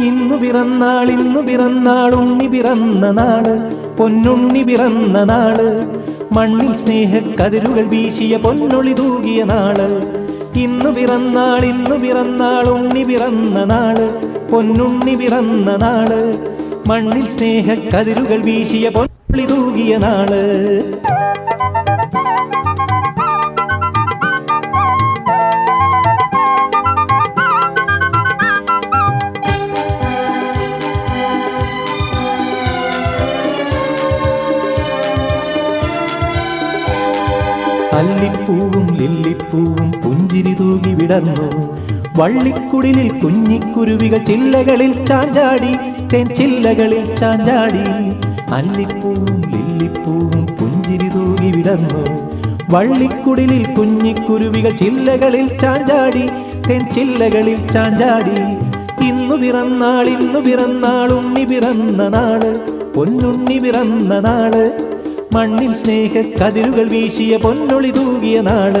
ഇന്നു പിറന്നാൾ ഇന്നു പിറന്നാൾ ഉണ്ണി പിറന്ന നാൾ പൊന്നുണ്ണി പിറന്ന നാൾ. മണ്ണിൽ സ്നേഹക്കതിരുകൾ വീശിയ പൊന്നൊളി തൂകിയ നാൾ. ഇന്നു പിറന്നാൾ ഇന്നു പിറന്നാൾ ഉണ്ണി പിറന്ന നാൾ പൊന്നുണ്ണി പിറന്ന നാൾ. മണ്ണിൽ സ്നേഹക്കതിരുകൾ വീശിയ പൊന്നൊളി തൂകിയ നാൾ. അല്ലിപ്പൂവും ലില്ലിപ്പൂവും പുഞ്ചിരി തൂകി വിടർന്നു. വള്ളിക്കുടിലിൽ കുഞ്ഞിക്കുരുവികൾ ചില്ലകളിൽ ചാഞ്ചാടി തേൻ ചില്ലകളിൽ ചാഞ്ചാടി. അല്ലിപ്പൂവും ലില്ലിപ്പൂവും പുഞ്ചിരി തൂകി വിടർന്നു. വള്ളിക്കുടിലിൽ കുഞ്ഞിക്കുരുവികൾ ചില്ലകളിൽ ചാഞ്ചാടി തേൻ ചില്ലകളിൽ ചാഞ്ചാടി. ഇന്നു പിറന്നാൾ ഇന്നു പിറന്നാൾ ഉണ്ണി പിറന്ന നാൾ പൊന്നുണ്ണി പിറന്ന നാൾ. മണ്ണിൽ സ്നേഹ കതിരുകൾ വീശിയ പൊന്നൊളി തൂകിയ നാൾ.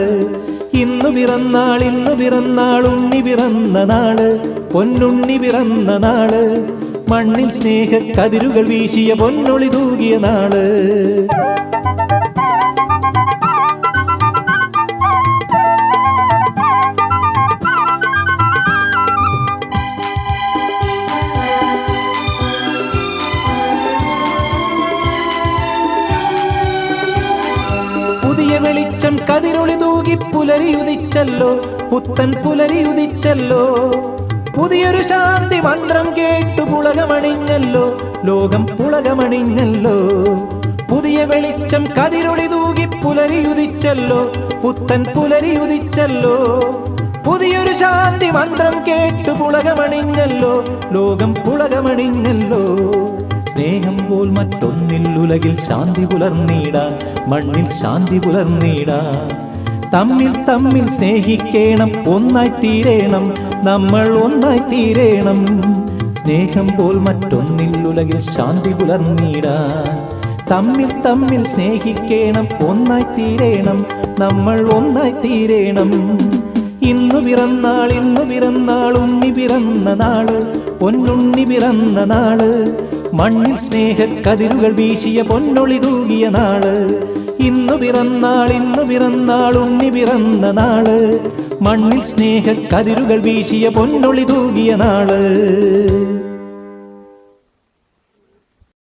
ഇന്നു പിറന്നാൾ ഇന്നു പിറന്നാൾ ഉണ്ണി പിറന്ന നാൾ. പൊന്നുണ്ണി പിറന്ന നാൾ. മണ്ണിൽ സ്നേഹ കതിരുകൾ വീശിയ പൊന്നൊളി തൂകിയ നാൾ. വെളിച്ചം കതിരൊളി തൂകി പുലരിയുദിച്ചല്ലോ പുത്തൻ പുലരിയുദിച്ചല്ലോ പുതിയൊരു ശാന്തി മന്ത്രം കേട്ടു പുളകമണിഞ്ഞല്ലോ. ലോകം പുളകമണിഞ്ഞല്ലോ. പുതിയ വെളിച്ചം കതിരൊളി തൂകി പുലരിയുദിച്ചല്ലോ പുത്തൻ പുലരിയുദിച്ചല്ലോ പുതിയൊരു ശാന്തി മന്ത്രം കേട്ടു പുളകമണിഞ്ഞല്ലോ. ലോകം പുളകമണിഞ്ഞല്ലോ. സ്നേഹം പോൽ മറ്റൊന്നിൽ ഉലകിൽ ശാന്തി പുലർന്നീടാൻ മണ്ണിൽ ശാന്തി പുലർന്നീടാൻ തമ്മിൽ തമ്മിൽ സ്നേഹിക്കേണം ഒന്നായി തീരേണം നമ്മൾ ഒന്നായി തീരേണം. സ്നേഹം പോൽ മറ്റൊന്നിൽ ഉലകിൽ ശാന്തി പുലർന്നീടാൻ തമ്മിൽ തമ്മിൽ സ്നേഹിക്കേണം ഒന്നായി തീരേണം നമ്മൾ ഒന്നായി തീരേണം. ഇന്നു പിറന്നാൾ ഇന്നു പിറന്നാൾ ഉണ്ണി പിറന്ന നാൾ പൊന്നുണ്ണി പിറന്ന നാൾ മണ്ണിൽ സ്നേഹ കതിരുകൾ വീശിയ പൊന്നൊളി തൂകിയ നാൾ. ഇന്നു പിറന്നാൾ ഇന്നു പിറന്നാൾ ഉണ്ണി പിറന്ന നാൾ. മണ്ണിൽ സ്നേഹ കതിരുകൾ വീശിയ പൊന്നൊളി തൂകിയ നാൾ.